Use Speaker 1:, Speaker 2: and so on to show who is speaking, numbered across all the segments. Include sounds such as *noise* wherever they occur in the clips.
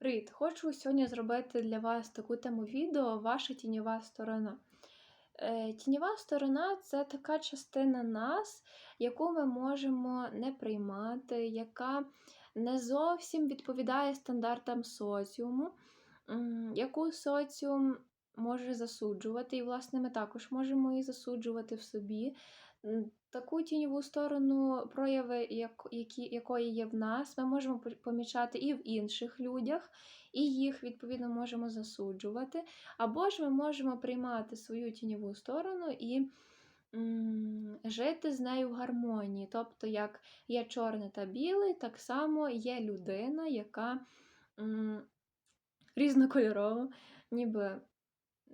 Speaker 1: Привіт! Хочу сьогодні зробити для вас таку тему відео Ваша тіньова сторона. Е, Тіньова сторона це така частина нас, яку ми можемо не приймати, яка не зовсім відповідає стандартам соціуму, яку соціум може засуджувати, і, власне, ми також можемо її засуджувати в собі. Таку тіньову сторону, прояви, як, які, якої є в нас, ми можемо помічати і в інших людях, і їх, відповідно, можемо засуджувати. Або ж ми можемо приймати свою тіньову сторону і м, жити з нею в гармонії. Тобто, як є чорне та біле, так само є людина, яка м, різнокольорова, ніби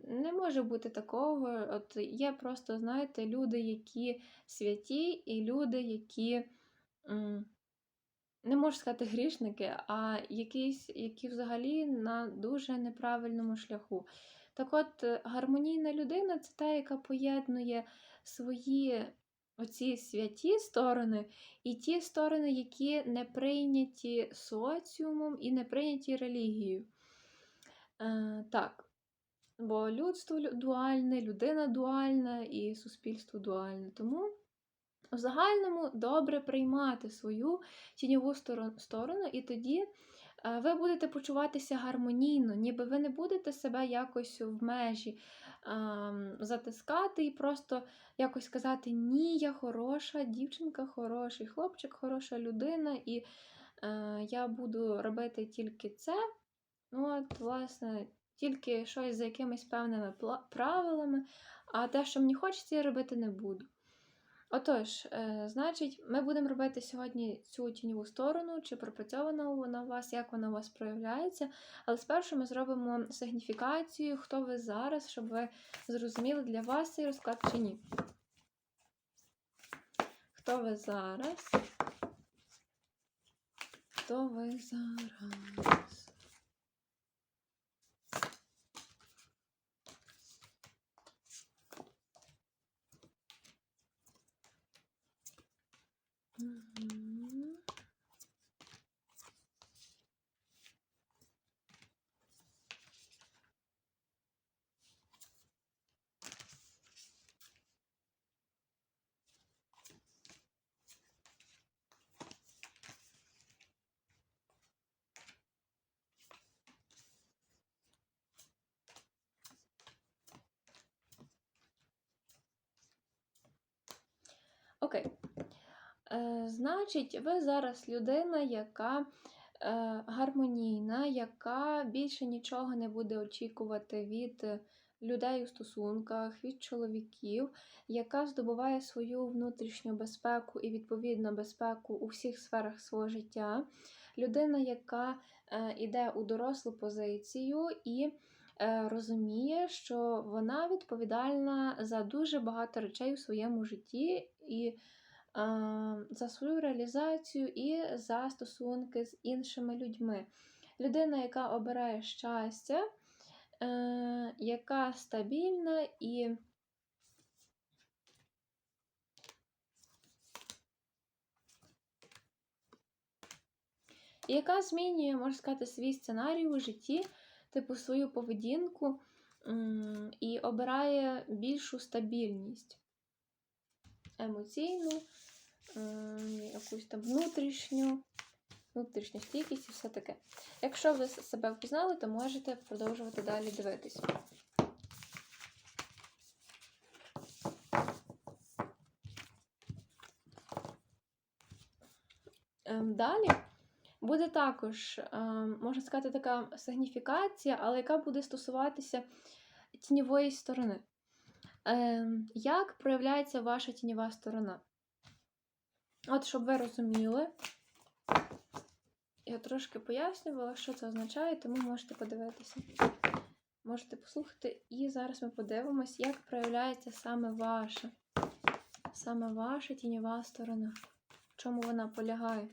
Speaker 1: не може бути такого. От є просто, знаєте, люди, які святі, і люди, які. не можу сказати грішники, а якісь, які взагалі на дуже неправильному шляху. Так от, е, гармонійна людина це та, яка поєднує свої оці святі сторони і ті сторони, які не прийняті соціумом і не прийняті релігією. Е, так. Бо людство дуальне, людина дуальна і суспільство дуальне. Тому в загальному добре приймати свою тіньову сторону, і тоді е, ви будете почуватися гармонійно, ніби ви не будете себе якось в межі ем, затискати і просто якось сказати: Ні, я хороша, дівчинка хороший, хлопчик хороша людина, і е, я буду робити тільки це. Ну, от, власне, тільки щось за якимись певними правилами, а те, що мені хочеться, я робити не буду. Отож, е, значить, ми будемо робити сьогодні цю тіньову сторону, чи пропрацьована вона у вас, як вона у вас проявляється. Але спершу ми зробимо сигніфікацію, хто ви зараз, щоб ви зрозуміли, для вас цей розклад чи ні. Хто ви зараз? Хто ви зараз? Окей. Е, значить, ви зараз людина, яка е, гармонійна, яка більше нічого не буде очікувати від людей у стосунках, від чоловіків, яка здобуває свою внутрішню безпеку і, відповідно, безпеку у всіх сферах свого життя. Людина, яка е, йде у дорослу позицію і е, розуміє, що вона відповідальна за дуже багато речей у своєму житті. І за свою реалізацію і за стосунки з іншими людьми. Людина, яка обирає щастя, е, яка стабільна і яка змінює, можна сказати, свій сценарій у житті, типу свою поведінку і обирає більшу стабільність емоційну, якусь там внутрішню, внутрішню стійкість і все таке. Якщо ви себе впізнали, то можете продовжувати далі дивитись. Ем, Далі буде також, ем, можна сказати, така сигніфікація, але яка буде стосуватися тіньової сторони. Ем, Як проявляється ваша тіньова сторона? От, щоб ви розуміли, я трошки пояснювала, що це означає, тому можете подивитися. Можете послухати, і зараз ми подивимось, як проявляється саме ваша, саме ваша тіньова сторона. В чому вона полягає?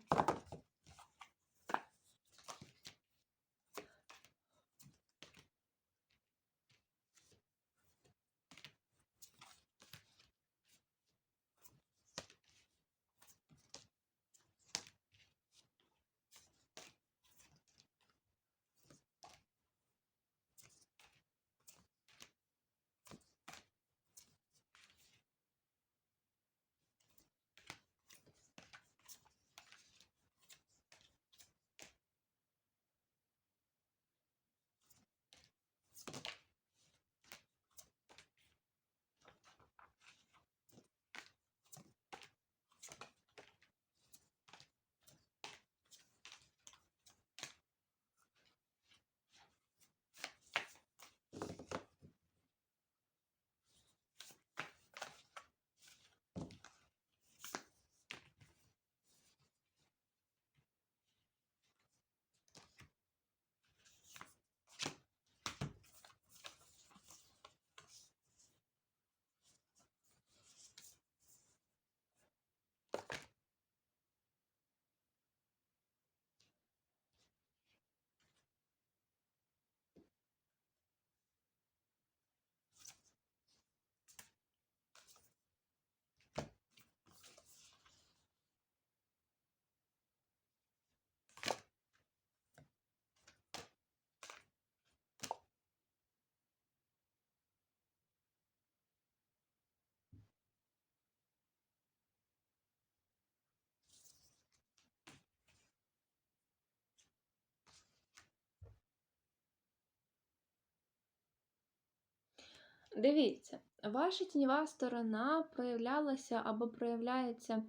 Speaker 1: Дивіться, ваша тіньова сторона проявлялася або проявляється е,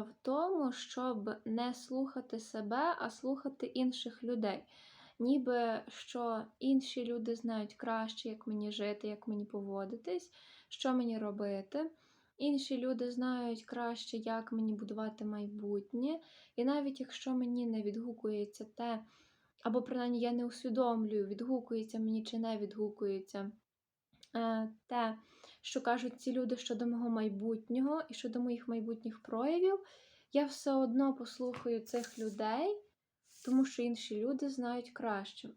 Speaker 1: в тому, щоб не слухати себе, а слухати інших людей. Ніби що інші люди знають краще, як мені жити, як мені поводитись, що мені робити. Інші люди знають краще, як мені будувати майбутнє. І навіть якщо мені не відгукується те, або принаймні я не усвідомлюю, відгукується мені чи не відгукується те, що кажуть ці люди щодо мого майбутнього і щодо моїх майбутніх проявів, я все одно послухаю цих людей, тому що інші люди знають краще.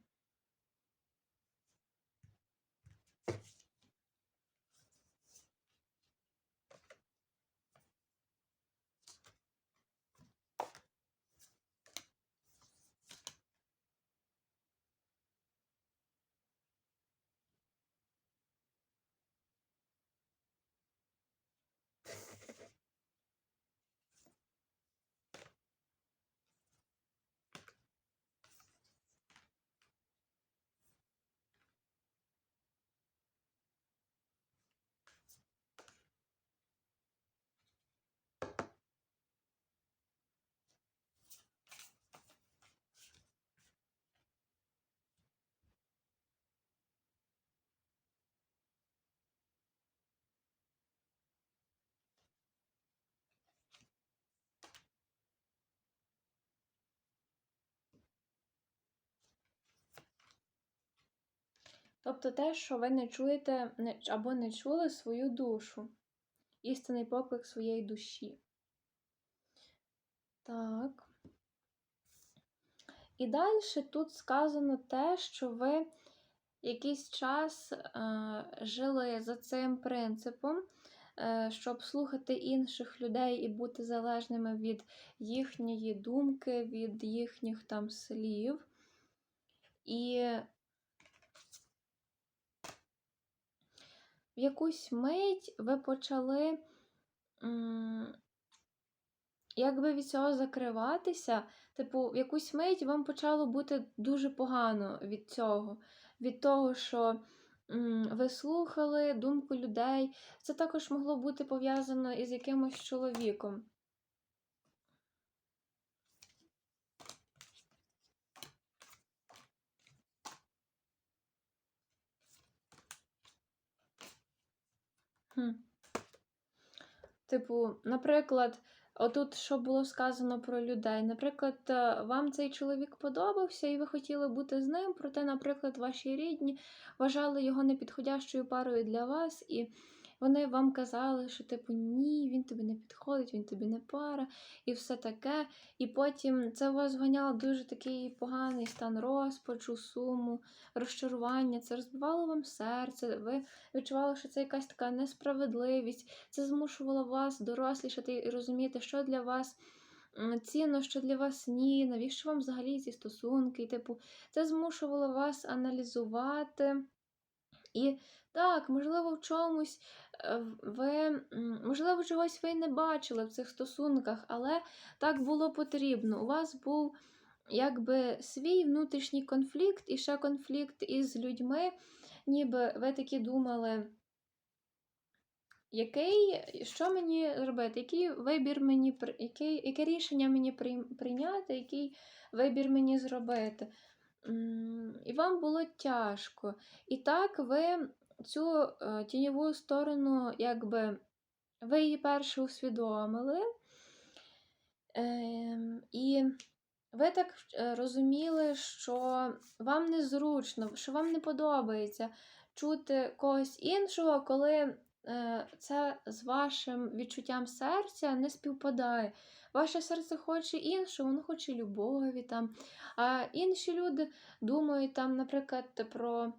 Speaker 1: Тобто те, що ви не чуєте або не чули свою душу, істинний поклик своєї душі. Так. І далі тут сказано те, що ви якийсь час е, жили за цим принципом, е, щоб слухати інших людей і бути залежними від їхньої думки, від їхніх там слів. І в якусь мить ви почали якби від цього закриватися. Типу, в якусь мить вам почало бути дуже погано від цього, від того, що ви слухали думку людей. Це також могло бути пов'язано із якимось чоловіком. Хм. Типу, наприклад, отут що було сказано про людей. Наприклад, е, вам цей чоловік подобався, і ви хотіли бути з ним, проте, наприклад, ваші рідні вважали його непідходящою парою для вас, і вони вам казали, що, типу, ні, він тобі не підходить, він тобі не пара, і все таке. І потім це у вас ганяло дуже такий поганий стан розпачу, суму, розчарування. Це розбивало вам серце. Ви відчували, що це якась така несправедливість. Це змушувало вас дорослішати і розуміти, що для вас цінно, що для вас ні, навіщо вам взагалі ці стосунки. Типу, це змушувало вас аналізувати. І так, можливо, в чомусь е, ви, можливо, чогось ви не бачили в цих стосунках, але так було потрібно. У вас був якби свій внутрішній конфлікт і ще конфлікт із людьми, ніби ви такі думали. Який, що мені робити? Який вибір мені який, яке рішення мені прийняти, який вибір мені зробити? І вам було тяжко. І так ви цю е, тіньову сторону, якби ви її перше усвідомили. Ем, і ви так е, розуміли, що вам незручно, що вам не подобається чути когось іншого, коли це з вашим відчуттям серця не співпадає. Ваше серце хоче іншого, воно хоче любові там. А інші люди думають там, наприклад, про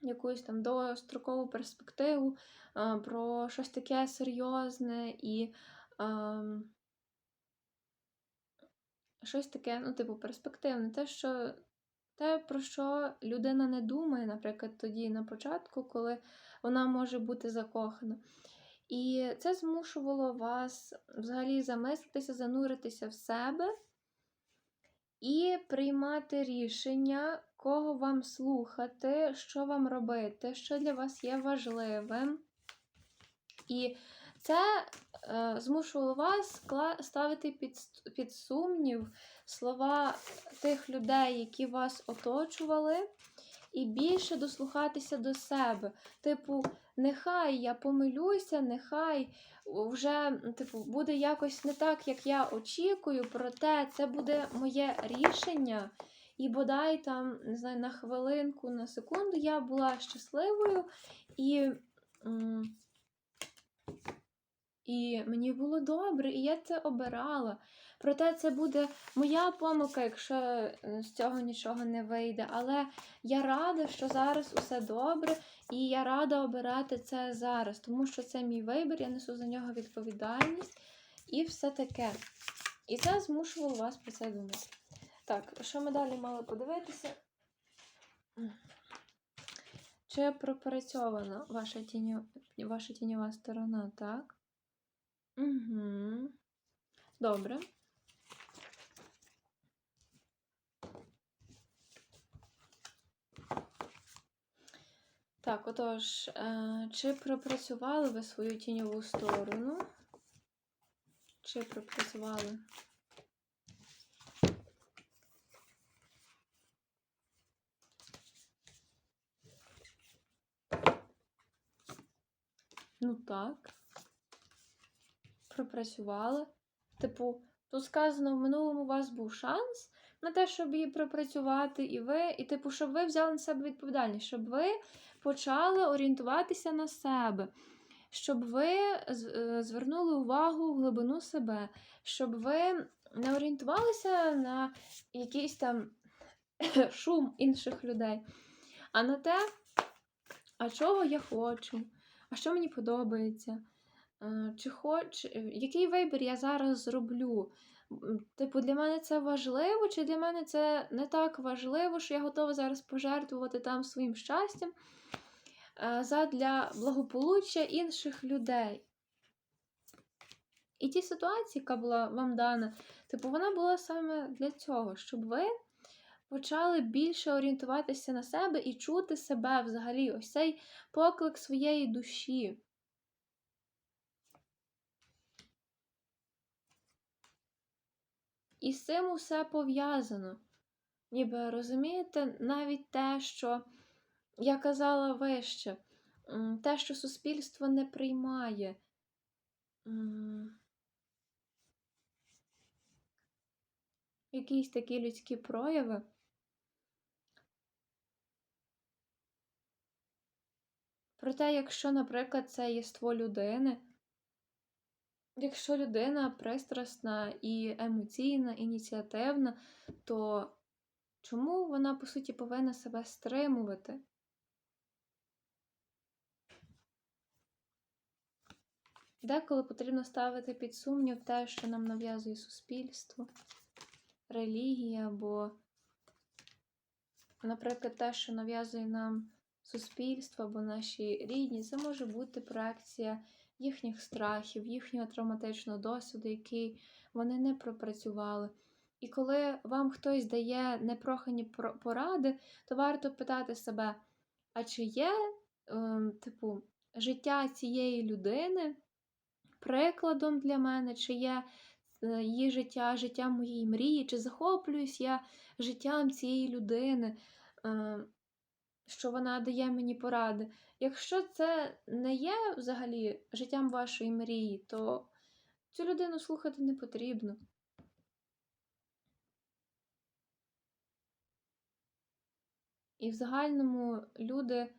Speaker 1: якусь там довгострокову перспективу, про щось таке серйозне і. ам, Щось таке, ну, типу, перспективне. Те, що те, про що людина не думає, наприклад, тоді на початку, коли вона може бути закохана. І це змушувало вас взагалі замислитися, зануритися в себе і приймати рішення, кого вам слухати, що вам робити, що для вас є важливим. І це е, змушувало вас ставити під, під сумнів слова тих людей, які вас оточували, і більше дослухатися до себе. Типу, нехай я помилюся, нехай вже типу, буде якось не так, як я очікую, проте це буде моє рішення. І бодай там, не знаю, на хвилинку, на секунду я була щасливою і. І мені було добре, і я це обирала. Проте це буде моя помилка, якщо е, з цього нічого не вийде. Але я рада, що зараз усе добре, і я рада обирати це зараз, тому що це мій вибір, я несу за нього відповідальність і все таке. І це змушувало вас про це думати. Так, що ми далі мали подивитися? Чи пропрацьована ваша, тіньо... ваша тіньова сторона, так? Угу. Добре. Так, отож, е, чи пропрацювали ви свою тіньову сторону? Чи пропрацювали? Ну так. Пропрацювали. Типу, тут сказано, в минулому у вас був шанс на те, щоб її пропрацювати, і ви, і типу, щоб ви взяли на себе відповідальність, щоб ви почали орієнтуватися на себе, щоб ви е, звернули увагу в глибину себе, щоб ви не орієнтувалися на якийсь там *coughs* шум інших людей, а на те, а чого я хочу, а що мені подобається. Е, Чи хоч, е, який вибір я зараз зроблю? Типу, для мене це важливо, чи для мене це не так важливо, що я готова зараз пожертвувати там своїм щастям е, задля благополуччя інших людей. І ті ситуації, яка була вам дана, типу, вона була саме для цього, щоб ви почали більше орієнтуватися на себе і чути себе взагалі, ось цей поклик своєї душі. І з цим усе пов'язано. Ніби розумієте, навіть те, що я казала вище, те, що суспільство не приймає. Якісь такі людські прояви. Проте, якщо, наприклад, це єство людини, якщо людина пристрасна і емоційна, ініціативна, то чому вона, по суті, повинна себе стримувати? Деколи потрібно ставити під сумнів те, що нам нав'язує суспільство, релігія, або, наприклад, те, що нав'язує нам суспільство або наші рідні, це може бути проекція їхніх страхів, їхнього травматичного досвіду, який вони не пропрацювали. І коли вам хтось дає непрохані про- поради, то варто питати себе, а чи є, ем, типу, життя цієї людини прикладом для мене, чи є е, її життя, життя моєї мрії, чи захоплююсь я життям цієї людини, е, що вона дає мені поради. Якщо це не є взагалі життям вашої мрії, то цю людину слухати не потрібно. І в загальному люди,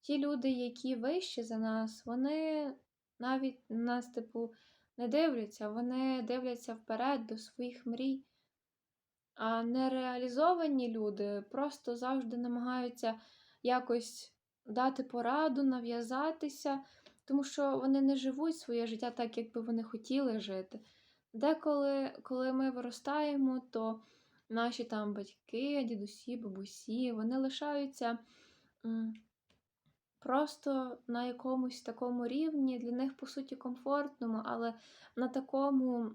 Speaker 1: ті люди, які вищі за нас, вони навіть на нас, типу, не дивляться, вони дивляться вперед до своїх мрій. А нереалізовані люди просто завжди намагаються якось дати пораду, нав'язатися, тому що вони не живуть своє життя так, як би вони хотіли жити. Деколи, коли ми виростаємо, то наші там батьки, дідусі, бабусі, вони лишаються просто на якомусь такому рівні, для них, по суті, комфортному, але на такому,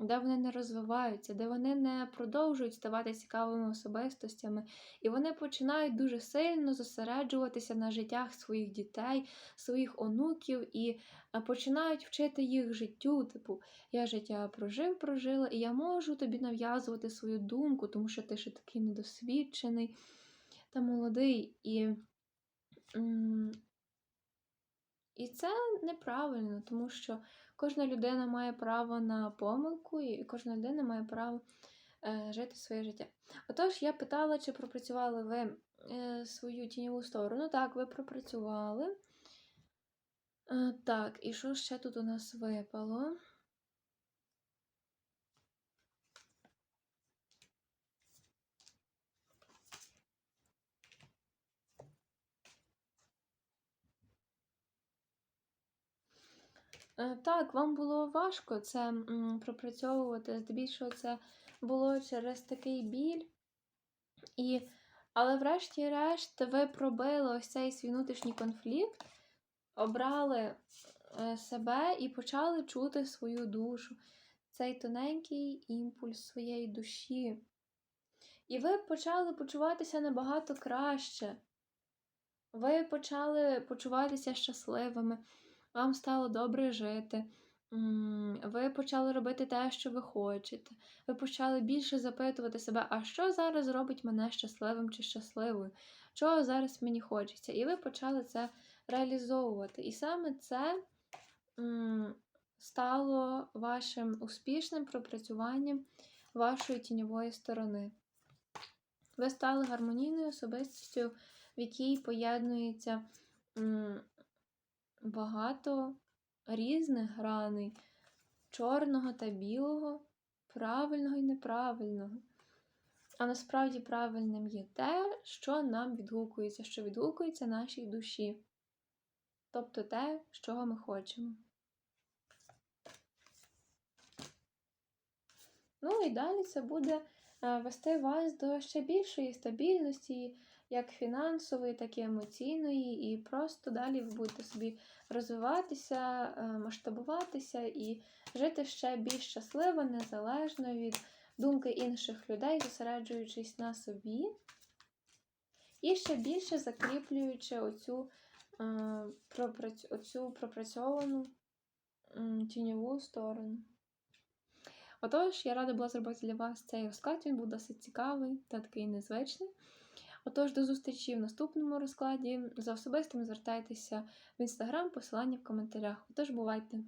Speaker 1: де вони не розвиваються, де вони не продовжують ставати цікавими особистостями, і вони починають дуже сильно зосереджуватися на життях своїх дітей, своїх онуків і е, починають вчити їх життю. Типу, я життя прожив, прожила, і я можу тобі нав'язувати свою думку, тому що ти ще такий недосвідчений та молодий. І І це неправильно, тому що кожна людина має право на помилку, і кожна людина має право е, жити своє життя. Отож, я питала, чи пропрацювали ви е, свою тіньову сторону. Так, ви пропрацювали. Е, так, і що ще тут у нас випало? Так, вам було важко це пропрацьовувати. Здебільшого це було через такий біль. І... Але врешті-решт ви пробили ось цей свій внутрішній конфлікт, обрали е, себе і почали чути свою душу, цей тоненький імпульс своєї душі. І ви почали почуватися набагато краще. Ви почали почуватися щасливими вам стало добре жити, ви почали робити те, що ви хочете. Ви почали більше запитувати себе, а що зараз робить мене щасливим чи щасливою? Чого зараз мені хочеться? І ви почали це реалізовувати. І саме це стало вашим успішним пропрацюванням вашої тіньової сторони. Ви стали гармонійною особистістю, в якій поєднується багато різних граней чорного та білого, правильного і неправильного. А насправді правильним є те, що нам відгукується, що відгукується нашій душі. Тобто те, чого ми хочемо. Ну і далі це буде е, вести вас до ще більшої стабільності як фінансової, так і емоційної, і просто далі ви будете собі розвиватися, е, масштабуватися і жити ще більш щасливо, незалежно від думки інших людей, зосереджуючись на собі. І ще більше закріплюючи оцю, е, оцю пропрацьовану тіньову сторону. Отож, я рада була зробити для вас цей розклад, він був досить цікавий та такий незвичний. Отож, до зустрічі в наступному розкладі. За особистим звертайтеся в інстаграм, посилання в коментарях. Отож, бувайте!